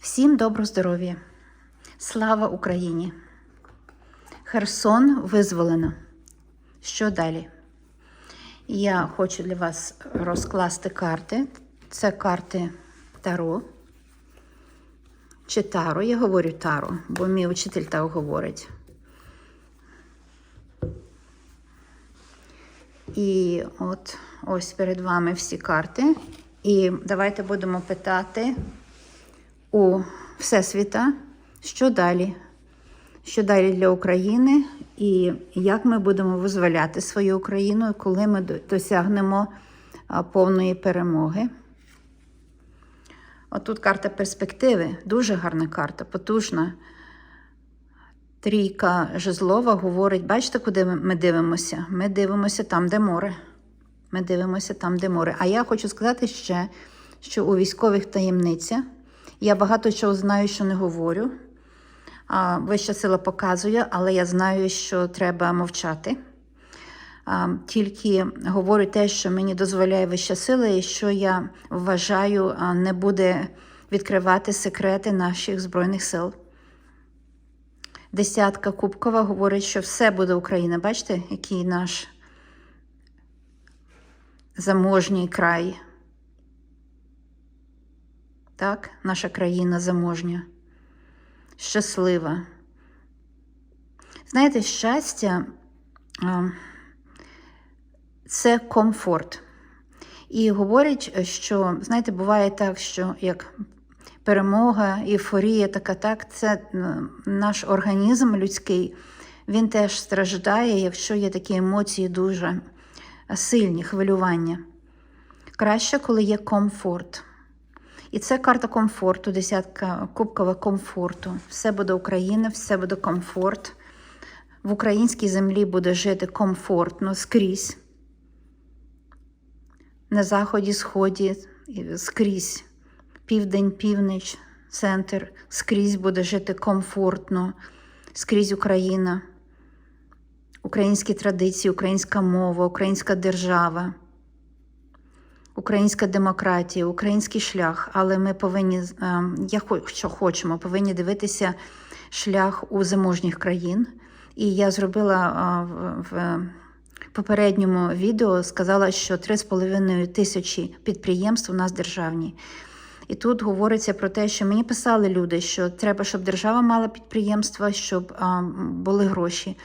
Всім доброго здоров'я! Слава Україні! Херсон визволено. Що далі? Я хочу для вас розкласти карти. Це карти Таро. Чи Таро, я говорю Таро, бо мій учитель так говорить. І от ось перед вами всі карти. І давайте будемо питати у Всесвіта, що далі? Що далі для України, і як ми будемо визволяти свою Україну, коли ми досягнемо повної перемоги. Отут карта перспективи, дуже гарна карта, потужна. Трійка жезлова говорить: бачите, куди ми- дивимося? Ми дивимося там, де море. Ми дивимося там, де море. А я хочу сказати ще, що у військових таємниця я багато чого знаю, що не говорю. Вища сила показує, але я знаю, що треба мовчати. Тільки говорю те, що мені дозволяє вища сила, і що я вважаю, не буде відкривати секрети наших Збройних сил. Десятка Кубкова говорить, що все буде Україна. Бачите, який наш заможній край. Так, наша країна заможня, щаслива. Знаєте, щастя це комфорт. І говорять, що, знаєте, буває так, що як перемога, ейфорія, така так, це е, наш організм людський, він теж страждає, якщо є такі емоції дуже сильні, хвилювання. Краще, коли є комфорт. І це карта комфорту, десятка кубкова комфорту. Все буде Україна, все буде комфорт. В українській землі буде жити комфортно скрізь. На заході, сході, скрізь. Південь, північ, центр, скрізь буде жити комфортно, скрізь Україна, українські традиції, українська мова, українська держава, українська демократія, український шлях. Але ми повинні, е, я що хочемо, повинні дивитися шлях у заможніх країн. І я зробила в, в попередньому відео, сказала, що 3,5 тисячі підприємств у нас державні. І тут говориться про те, що мені писали люди, що треба, щоб держава мала підприємства, щоб були гроші.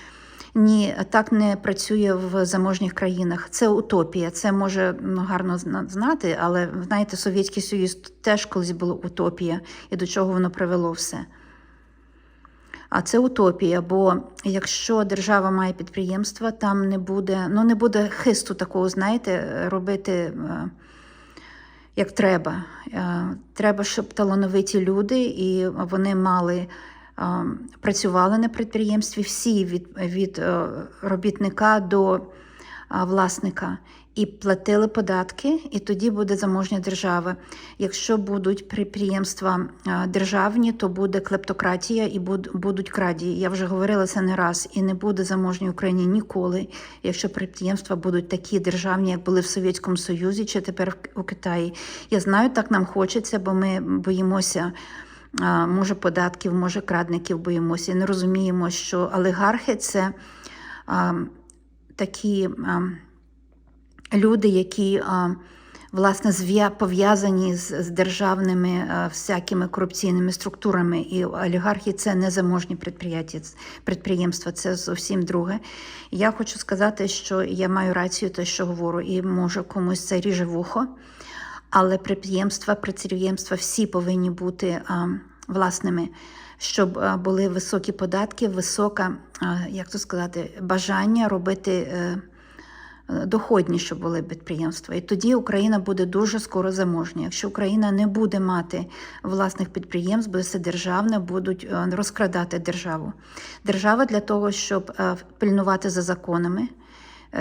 Ні, так не працює в заможніх країнах. Це утопія. Це може гарно знати, але знаєте, Совєтський Союз теж колись була утопія, і до чого воно привело все. А це утопія, бо якщо держава має підприємства, там не буде, ну не буде хисту такого, знаєте, робити е, як треба. Е, Треба, щоб талановиті люди і вони мали. Працювали на підприємстві всі від, від е, робітника до е, власника і платили податки, і тоді буде заможня держава. Якщо будуть підприємства е, державні, то буде клептократія і будуть крадії. Я вже говорила це не раз, і не буде заможній Україні ніколи, якщо підприємства будуть такі державні, як були в Совєтському Союзі чи тепер у Китаї. Я знаю, так нам хочеться, бо ми боїмося. Може, податків, може, крадників боїмося. І не розуміємо, що олігархи це такі люди, які власне пов'язані з, з державними всякими корупційними структурами. І олігархи це не заможні підприємства, це зовсім друге. Я хочу сказати, що я маю рацію, те, що говорю, і може комусь це ріже вухо. Але підприємства, підприємства всі повинні бути а, власними, щоб а, були високі податки, високе, а, як то сказати, бажання робити е, е, доходні, щоб були підприємства. І тоді Україна буде дуже скоро заможня. Якщо Україна не буде мати власних підприємств, буде все державне, будуть е, розкрадати державу. Держава для того, щоб е, пильнувати за законами е,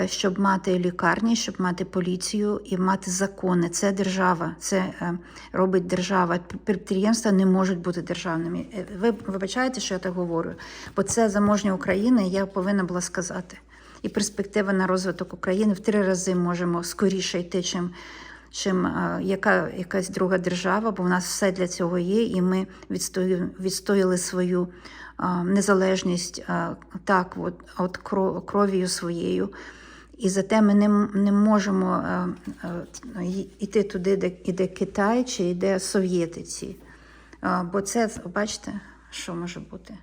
щоб мати лікарні, щоб мати поліцію і мати закони. Це держава, це е, робить держава. Підприємства не можуть бути державними. Е, Ви вибачаєте, що я так говорю, бо це заможня Україна, я повинна була сказати. І перспектива на розвиток України в три рази можемо скоріше йти, чим, чим яка, якась друга держава, бо в нас все для цього є, і ми відстою, відстояли свою а, незалежність а, так, от, от кро- кров'ю своєю. І зате ми не, не можемо а, а, йти туди, де іде Китай чи йде совєтиці. А, бо це, бачите, що може бути.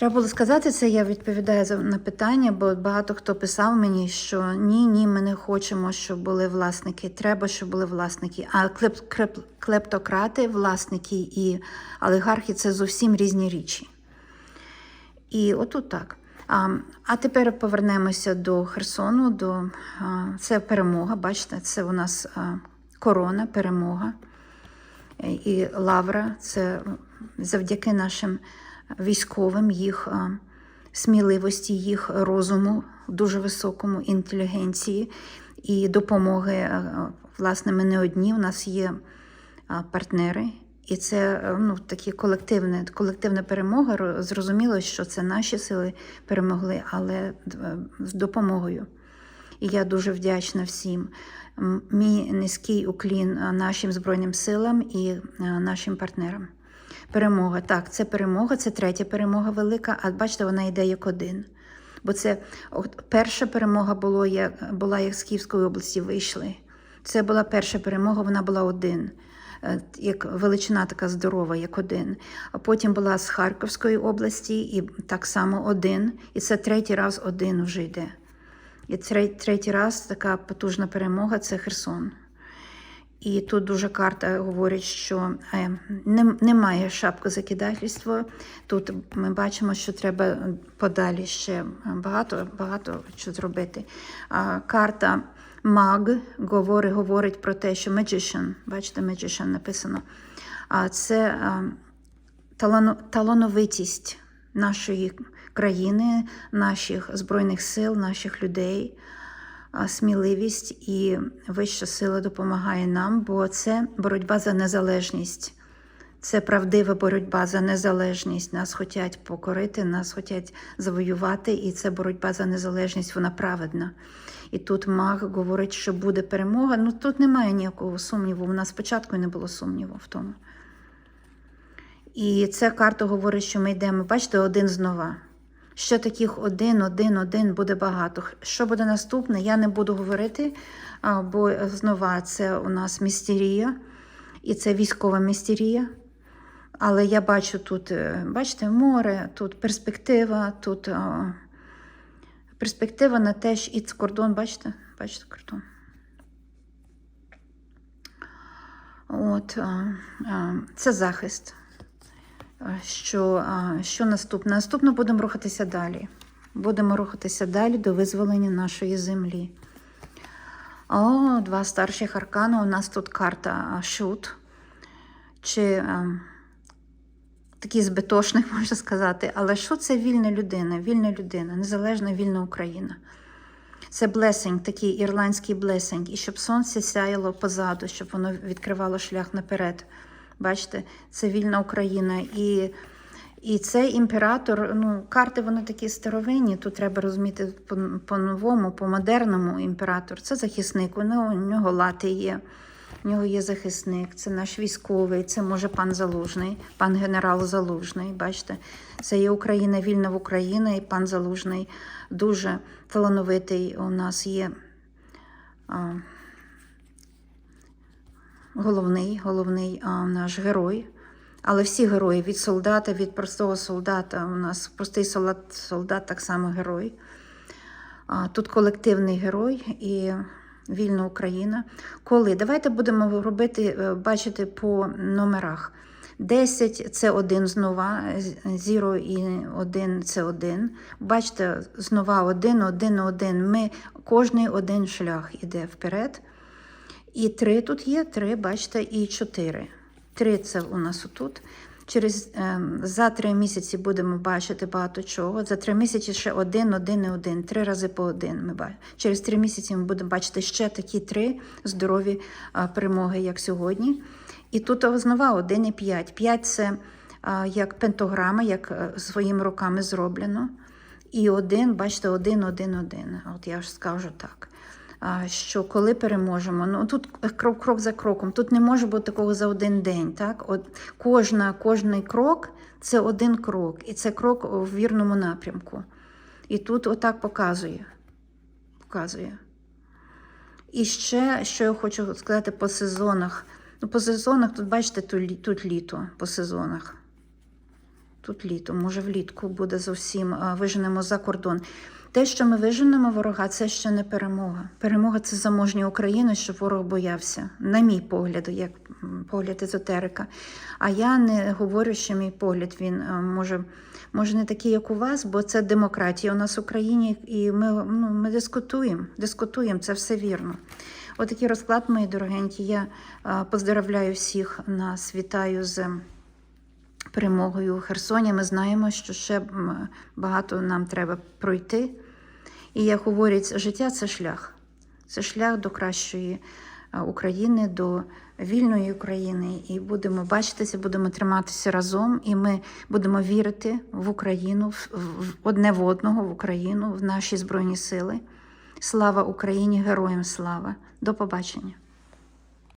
Треба було сказати це, я відповідаю на питання, бо багато хто писав мені, що ні, ні, ми не хочемо, щоб були власники. Треба, щоб були власники. А клеп, клеп, клептократи, власники і олігархи це зовсім різні річі. І отут так. А, тепер повернемося до Херсону. До, це перемога. Бачите, це у нас корона, перемога і лавра. Це завдяки нашим військовим, їх сміливості, їх розуму, дуже високому інтелігенції і допомоги. Власне, ми не одні. У нас є партнери. І це е, ну, такі колективне, колективна перемога. Зрозуміло, що це наші сили перемогли, але е, з допомогою. І я дуже вдячна всім. Мій низький уклін нашим Збройним силам і нашим партнерам. Перемога. Так, це перемога, це третя перемога велика, а бачите, вона йде як один. Бо це от, перша перемога було, як, була, як з Київської області вийшли. Це була перша перемога, вона була один. Е, Як величина така здорова, як один. А потім була з Харківської області, і так само один. І це третій раз один вже йде. І тре- третій раз така потужна перемога це Херсон. І тут дуже карта говорить, що е, не- немає шапкозакидательства. Тут ми бачимо, що треба подалі ще багато, багато що зробити. Карта Маг говорить, говорить про те, що magician, бачите, magician написано. Це талановитість нашої країни, наших збройних сил, наших людей, сміливість і вища сила допомагає нам, бо це боротьба за незалежність. Це правдива боротьба за незалежність. Нас хочуть покорити, нас хочуть завоювати, і це боротьба за незалежність, вона праведна. І тут маг говорить, що буде перемога. Ну тут немає ніякого сумніву. У нас спочатку не було сумніву в тому. І ця карта говорить, що ми йдемо, бачите, один знова. Ще таких один, один, один буде багато. Що буде наступне, я не буду говорити, бо знова це у нас містерія, і це військова містерія. Але я бачу тут, е, бачите, море, тут перспектива, тут перспектива на те, що і кордон, бачите? Бачите кордон. От, це захист. Що, що наступне? Наступно будемо рухатися далі. Будемо рухатися далі до визволення нашої землі. О, два старших аркани. У нас тут карта шут. Чи а, такий збитошник, можна сказати. Але що це вільна людина? Вільна людина, незалежна вільна Україна. Це блесень, такий ірландський блесень. І щоб сонце сяяло позаду, щоб воно відкривало шлях наперед. Бачите, це вільна Україна. І, і цей імператор, ну, карти вони такі старовинні, тут треба розуміти по- по-новому, по-модерному імператор. Це захисник, у нього, у нього лати є. У нього є захисник, це наш військовий, це може пан Залужний, пан генерал Залужний. Бачите, це є Україна, вільна в Україні, і пан Залужний дуже талановитий. У нас є а, головний, головний а, наш герой. Але всі герої від солдата, від простого солдата. У нас простий солдат, солдат так само герой. Тут колективний герой і вільна Україна. Коли? Давайте будемо робити, е, бачити по номерах. 10 це один знова, 0 і 1 це один. Бачите, знова один, один, один. Ми кожний один шлях іде вперед. І три тут є, три, бачите, і чотири. Три це у нас отут. Через ем, за три місяці будемо бачити багато чого. За три місяці ще один, один і один. Три рази по один. Ми бачимо. Через три місяці ми будемо бачити ще такі три здорові перемоги, як сьогодні. І тут знову один і п'ять. П'ять це як пентограма, як е, своїми руками зроблено. І один, бачите, один, один, один. От я ж скажу так. Що коли переможемо, ну тут крок, крок за кроком, тут не може бути такого за один день. Так? От кожна, кожний крок це один крок, і це крок в вірному напрямку. І тут отак показує. показує. І ще, що я хочу сказати по сезонах. Ну, по сезонах, тут бачите, тут, тут літо по сезонах. Тут літо, може, влітку буде зовсім виженемо за кордон. Те, що ми виженемо ворога, це ще не перемога. Перемога це заможні України, щоб ворог боявся, на мій погляд, як погляд езотерика. А я не говорю, що мій погляд він може, може не такий, як у вас, бо це демократія у нас в Україні, і ми, ну, ми дискутуємо, дискутуємо, це все вірно. Отакий розклад, мої дорогенькі. Я а, поздравляю всіх нас, вітаю з перемогою у Херсоні. Ми знаємо, що ще багато нам треба пройти. І як говорять, життя це шлях. Це шлях до кращої е, України, до вільної України. І будемо бачитися, будемо триматися разом, і ми будемо вірити в Україну, в, в одне в одного, в Україну, в наші Збройні Сили. Слава Україні, героям слава! До побачення!